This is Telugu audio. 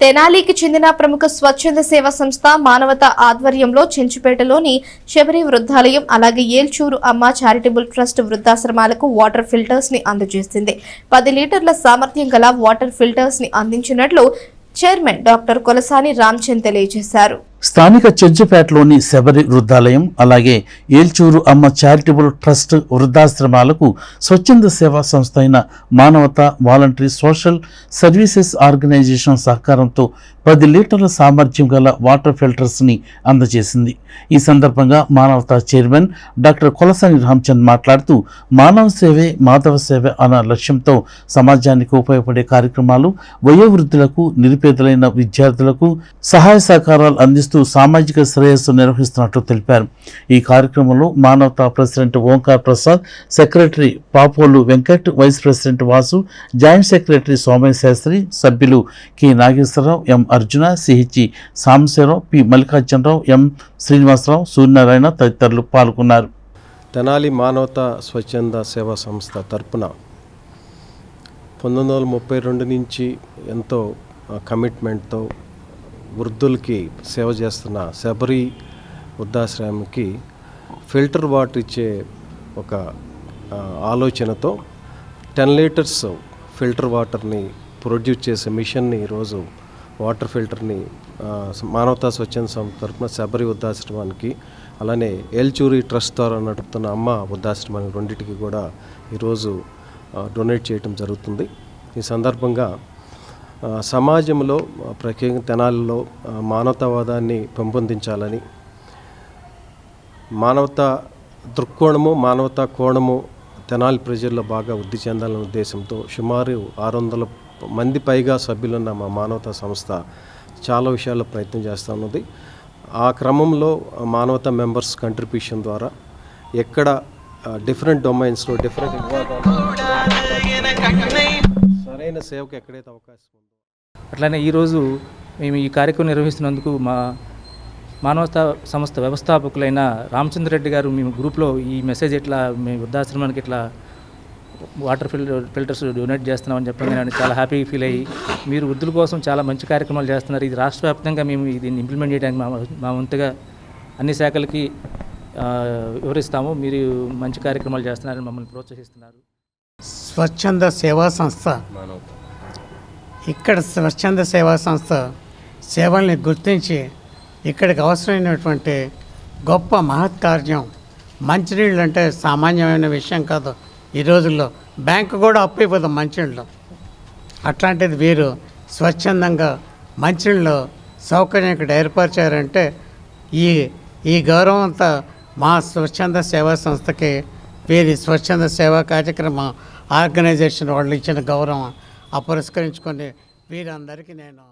తెనాలికి చెందిన ప్రముఖ స్వచ్ఛంద సేవా సంస్థ మానవత ఆధ్వర్యంలో చెంచుపేటలోని శబరి వృద్ధాలయం అలాగే ఏల్చూరు అమ్మ చారిటబుల్ ట్రస్ట్ వృద్ధాశ్రమాలకు వాటర్ ఫిల్టర్స్ని అందజేసింది. పది లీటర్ల సామర్థ్యం గల వాటర్ ఫిల్టర్స్ని అందించినట్లు చైర్మన్ డాక్టర్ కొలసాని రామ్చంద్ తెలియజేశారు. స్థానిక చెంచుపేటలోని శబరి వృద్ధాలయం అలాగే ఏల్చూరు అమ్మ చారిటబుల్ ట్రస్ట్ వృద్ధాశ్రమాలకు స్వచ్ఛంద సేవా సంస్థ అయిన మానవత వాలంటరీ సోషల్ సర్వీసెస్ ఆర్గనైజేషన్ సహకారంతో పది లీటర్ల సామర్థ్యం గల వాటర్ ఫిల్టర్స్ని అందజేసింది. ఈ సందర్భంగా మానవత చైర్మన్ డాక్టర్ కొలసాని రామచంద్ మాట్లాడుతూ మానవ సేవే మాధవ సేవ అన్న లక్ష్యంతో సమాజానికి ఉపయోగపడే కార్యక్రమాలు వయోవృద్ధులకు నిరుపేదలైన విద్యార్థులకు సహాయ సహకారాలు అందిస్తూ సామాజిక శ్రేయస్సు నిర్వహిస్తున్నట్లు తెలిపారు. ఈ కార్యక్రమంలో Manavata president Omkar Prasad secretary Papolu Venkat vice president Vasu joint secretary Somaiah Sastry సభ్యులు K Nageswararao M Arjuna C H E Sambasivarao P Mallikarjunarao M Srinivasarao Suryanarayana తదితరులు పాల్గొన్నారు. తెనాలి మానవతా స్వచ్ఛంద సేవా సంస్థ తరపున పంతొమ్మిది వందల ముప్పై రెండు నుంచి ఎంతో కమిట్మెంట్తో వృద్ధులకి సేవ చేస్తున్న శబరి వృద్ధాశ్రమంకి ఫిల్టర్ వాటర్ ఇచ్చే ఒక ఆలోచనతో టెన్ లీటర్స్ ఫిల్టర్ వాటర్ని ప్రొడ్యూస్ చేసే మిషన్ని ఈరోజు వాటర్ ఫిల్టర్ని మానవతా స్వచ్ఛంద సంస్థ తరఫున శబరి వృద్ధాశ్రమానికి అలానే ఏల్చూరి ట్రస్ట్ ద్వారా నడుపుతున్న అమ్మ వృద్ధాశ్రమానికి రెండింటికి కూడా ఈరోజు డొనేట్ చేయటం జరుగుతుంది. ఈ సందర్భంగా సమాజంలో ఆ, ప్రత్యేకంగా మానవతావాదాన్ని పెంపొందించాలని. మానవతా దృక్కోణము మానవతా కోణము తెనాలి ప్రజల్లో బాగా వృద్ధి చెందాలనే ఉద్దేశంతో సుమారు ఆరు వందల మంది పైగా సభ్యులున్న మా మానవతా సంస్థ చాలా విషయాల్లో ప్రయత్నం చేస్తూ ఉన్నది. ఆ క్రమంలో మానవత మానవతా మెంబర్స్ కంట్రిబ్యూషన్ ద్వారా ఎక్కడ డిఫరెంట్ డొమైన్స్లో డిఫరెంట్ సరైన సేవకు ఎక్కడైతే అవకాశం అట్లానే ఈరోజు మేము ఈ కార్యక్రమం నిర్వహిస్తున్నందుకు మా మానవతా సంస్థ వ్యవస్థాపకులైన రామచంద్ర రెడ్డి గారు మేము గ్రూప్లో ఈ మెసేజ్ ఇట్లా మీ వృద్ధాశ్రమానికి ఇట్లా వాటర్ ఫిల్టర్ ఫిల్టర్స్ డొనేట్ చేస్తున్నామని చెప్పండి నేను చాలా హ్యాపీ ఫీల్ అయ్యి మీరు వృద్ధుల కోసం చాలా మంచి కార్యక్రమాలు చేస్తున్నారు. ఇది రాష్ట్ర వ్యాప్తంగా మేము దీన్ని ఇంప్లిమెంట్ చేయడానికి మా మా వంతుగా అన్ని శాఖలకి వివరిస్తాము. మీరు మంచి కార్యక్రమాలు చేస్తున్నారని మమ్మల్ని ప్రోత్సహిస్తున్నారు. స్వచ్ఛంద సేవా సంస్థ. ఇక్కడ స్వచ్ఛంద సేవా సంస్థ సేవల్ని గుర్తించి ఇక్కడికి అవసరమైనటువంటి గొప్ప మహత్కార్యం మంచినీళ్ళు అంటే సామాన్యమైన విషయం కాదు. ఈ రోజుల్లో బ్యాంకు కూడా అప్పు ఇవ్వదు మంచినీళ్ళు. అట్లాంటిది వీరు స్వచ్ఛందంగా మంచినీళ్ళు సౌకర్యం ఇక్కడ ఏర్పరిచారంటే ఈ ఈ గౌరవం అంతా మా స్వచ్ఛంద సేవా సంస్థకి వీరి స్వచ్ఛంద సేవా కార్యక్రమం ఆర్గనైజేషన్ వాళ్ళు ఇచ్చిన గౌరవం. ఆ వీరందరికీ నేను